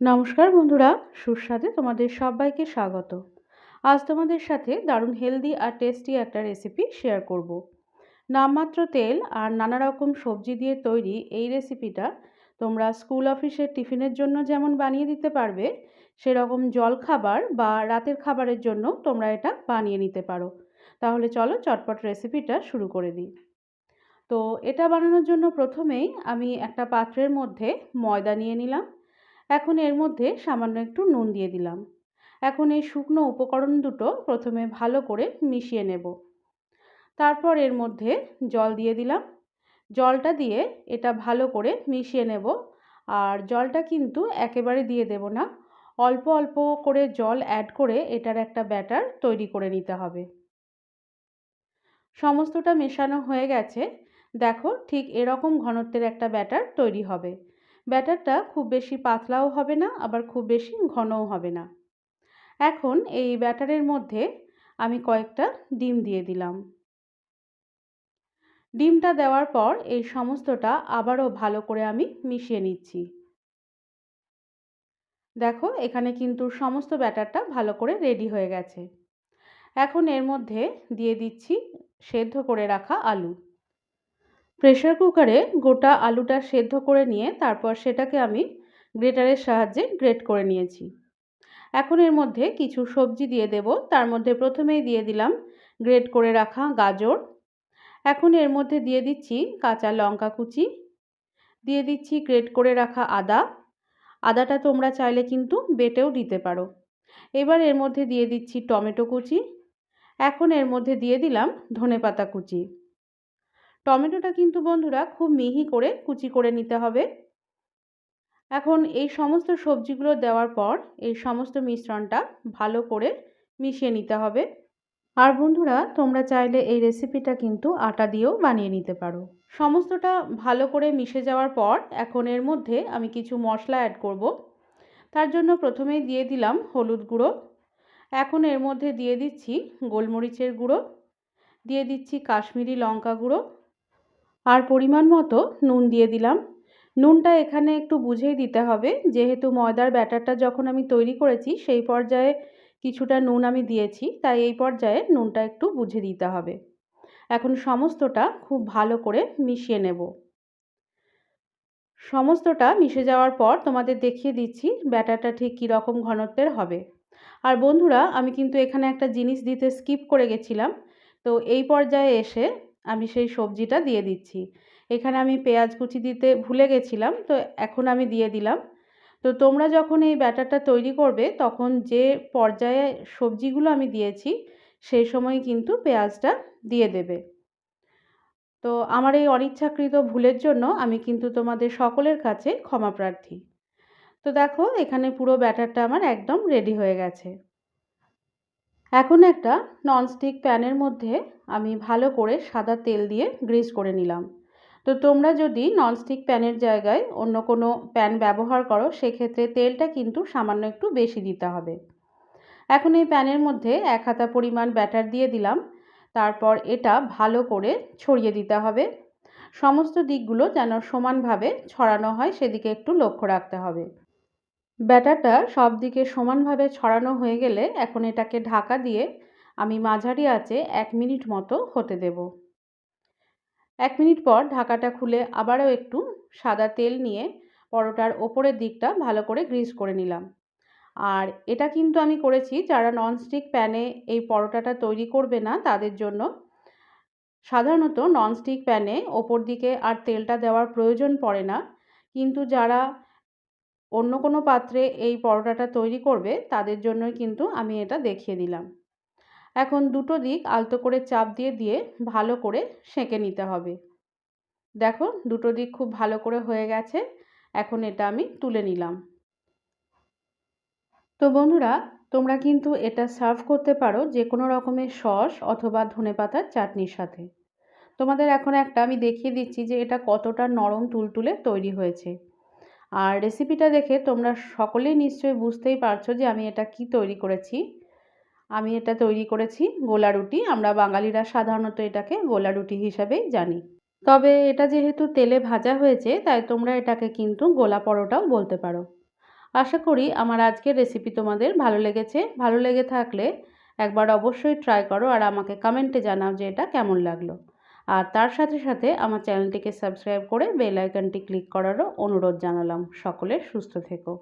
নমস্কার বন্ধুরা, সুস্বাদে তোমাদের সবাইকে স্বাগত। আজ তোমাদের সাথে দারুণ হেলদি আর টেস্টি একটা রেসিপি শেয়ার করব। নামমাত্র তেল আর নানা রকম সবজি দিয়ে তৈরি এই রেসিপিটা তোমরা স্কুল অফিসের টিফিনের জন্য যেমন বানিয়ে দিতে পারবে, সেরকম জল খাবার বা রাতের খাবারের জন্য তোমরা এটা বানিয়ে নিতে পারো। তাহলে চলো চটপট রেসিপিটা শুরু করে দিই। তো এটা বানানোর জন্য প্রথমেই আমি একটা পাত্রের মধ্যে ময়দা নিয়ে নিলাম। এখন এর মধ্যে সামান্য একটু নুন দিয়ে দিলাম। এখন এই শুকনো উপকরণ দুটো প্রথমে ভালো করে মিশিয়ে নেব। তারপর এর মধ্যে জল দিয়ে দিলাম। জলটা দিয়ে এটা ভালো করে মিশিয়ে নেব। আর জলটা কিন্তু একেবারে দিয়ে দেব না। অল্প অল্প করে জল অ্যাড করে এটার একটা ব্যাটার তৈরি করে নিতে হবে। সমস্তটা মেশানো হয়ে গেছে। দেখো ঠিক এরকম ঘনত্বের একটা ব্যাটার তৈরি হবে। ব্যাটারটা খুব বেশি পাতলাও হবে না, আবার খুব বেশি ঘনও হবে না। এখন এই ব্যাটারের মধ্যে আমি কয়েকটা ডিম দিয়ে দিলাম। ডিমটা দেওয়ার পর এই সমস্তটা আবারও ভালো করে আমি মিশিয়ে নিচ্ছি। দেখো, এখানে কিন্তু সমস্ত ব্যাটারটা ভালো করে রেডি হয়ে গেছে। এখন এর মধ্যে দিয়ে দিচ্ছি সেদ্ধ করে রাখা আলু। প্রেশার কুকারে গোটা আলুটা সেদ্ধ করে নিয়ে তারপর সেটাকে আমি গ্রেটারের সাহায্যে গ্রেট করে নিয়েছি। এখন এর মধ্যে কিছু সবজি দিয়ে দেব। তার মধ্যে প্রথমেই দিয়ে দিলাম গ্রেট করে রাখা গাজর। এখন এর মধ্যে দিয়ে দিচ্ছি কাঁচা লঙ্কা কুচি। দিয়ে দিচ্ছি গ্রেট করে রাখা আদা। আদাটা তোমরা চাইলে কিন্তু বেটেও দিতে পারো। এবার এর মধ্যে দিয়ে দিচ্ছি টমেটো কুচি। এখন এর মধ্যে দিয়ে দিলাম ধনে পাতা কুচি। টমেটোটা কিন্তু বন্ধুরা খুব মিহি করে কুচি করে নিতে হবে। এখন এই সমস্ত সবজিগুলো দেওয়ার পর এই সমস্ত মিশ্রণটা ভালো করে মিশিয়ে নিতে হবে। আর বন্ধুরা, তোমরা চাইলে এই রেসিপিটা কিন্তু আটা দিয়েও বানিয়ে নিতে পারো। সমস্তটা ভালো করে মিশে যাওয়ার পর এখন এর মধ্যে আমি কিছু মশলা অ্যাড করব। তার জন্য প্রথমেই দিয়ে দিলাম হলুদ গুঁড়ো। এখন এর মধ্যে দিয়ে দিচ্ছি গোলমরিচের গুঁড়ো। দিয়ে দিচ্ছি কাশ্মীরি লঙ্কা গুঁড়ো। আর পরিমাণ মতো নুন দিয়ে দিলাম। নুনটা এখানে একটু বুঝেই দিতে হবে, যেহেতু ময়দার ব্যাটারটা যখন আমি তৈরি করেছি, সেই পর্যায়ে কিছুটা নুন আমি দিয়েছি, তাই এই পর্যায়ে নুনটা একটু বুঝে দিতে হবে। এখন সমস্তটা খুব ভালো করে মিশিয়ে নেব। সমস্তটা মিশে যাওয়ার পর তোমাদের দেখিয়ে দিচ্ছি ব্যাটারটা ঠিক কীরকম ঘনত্বের হবে। আর বন্ধুরা, আমি কিন্তু এখানে একটা জিনিস দিতে স্কিপ করে গেছিলাম। তো এই পর্যায়ে এসে আমি সেই সবজিটা দিয়ে দিচ্ছি। এখানে আমি পেঁয়াজ কুচি দিতে ভুলে গেছিলাম, তো এখন আমি দিয়ে দিলাম। তো তোমরা যখন এই ব্যাটারটা তৈরি করবে, তখন যে পর্যায়ে সবজিগুলো আমি দিয়েছি, সেই সময় কিন্তু পেঁয়াজটা দিয়ে দেবে। তো আমার এই অনিচ্ছাকৃত ভুলের জন্য আমি কিন্তু তোমাদের সকলের কাছে ক্ষমা প্রার্থী। তো দেখো, এখানে পুরো ব্যাটারটা আমার একদম রেডি হয়ে গেছে। এখন একটা ননস্টিক প্যানের মধ্যে আমি ভালো করে সাদা তেল দিয়ে গ্রিস করে নিলাম। তো তোমরা যদি ননস্টিক প্যানের জায়গায় অন্য কোনো প্যান ব্যবহার করো, সেক্ষেত্রে তেলটা কিন্তু সামান্য একটু বেশি দিতে হবে। এখন এই প্যানের মধ্যে এক হাতা পরিমাণ ব্যাটার দিয়ে দিলাম। তারপর এটা ভালো করে ছড়িয়ে দিতে হবে। সমস্ত দিকগুলো যেন সমানভাবে ছড়ানো হয়, সেদিকে একটু লক্ষ্য রাখতে হবে। ব্যাটারটা সব দিকে সমানভাবে ছড়ানো হয়ে গেলে এখন এটাকে ঢাকা দিয়ে আমি মাঝারি আঁচে এক মিনিট মতো হতে দেব। এক মিনিট পর ঢাকাটা খুলে আবারও একটু সাদা তেল নিয়ে পরোটার ওপরের দিকটা ভালো করে গ্রিস করে নিলাম। আর এটা কিন্তু আমি করেছি যারা ননস্টিক প্যানে এই পরোটাটা তৈরি করবে না তাদের জন্য। সাধারণত ননস্টিক প্যানে ওপর দিকে আর তেলটা দেওয়ার প্রয়োজন পড়ে না। কিন্তু যারা অন্য কোনো পাত্রে এই পরোটাটা তৈরি করবে, তাদের জন্যই কিন্তু আমি এটা দেখিয়ে দিলাম। এখন দুটো দিক আলতো করে চাপ দিয়ে দিয়ে ভালো করে সেঁকে নিতে হবে। দেখো দুটো দিক খুব ভালো করে হয়ে গেছে, এখন এটা আমি তুলে নিলাম। তো বন্ধুরা, তোমরা কিন্তু এটা সার্ভ করতে পারো যে কোনো রকমের সস অথবা ধনেপাতার চাটনির সাথে। তোমাদের এখন একটা আমি দেখিয়ে দিচ্ছি যে এটা কতটা নরম তুলতুলে তৈরি হয়েছে। আর রেসিপিটা দেখে তোমরা সকলেই নিশ্চয়ই বুঝতেই পারছ যে আমি এটা কি তৈরি করেছি। আমি এটা তৈরি করেছি গোলা রুটি। আমরা বাঙালিরা সাধারণত এটাকে গোলা রুটি হিসাবেই জানি। তবে এটা যেহেতু তেলে ভাজা হয়েছে, তাই তোমরা এটাকে কিন্তু গোলা পরোটাও বলতে পারো। আশা করি আমার আজকের রেসিপি তোমাদের ভালো লেগেছে। ভালো লেগে থাকলে একবার অবশ্যই ট্রাই করো আর আমাকে কমেন্টে জানাও যে এটা কেমন লাগল। আর তার সাথে সাথে আমার চ্যানেলটিকে সাবস্ক্রাইব করে বেল আইকনটি ক্লিক করারও অনুরোধ জানালাম। সকলে সুস্থ থেকো।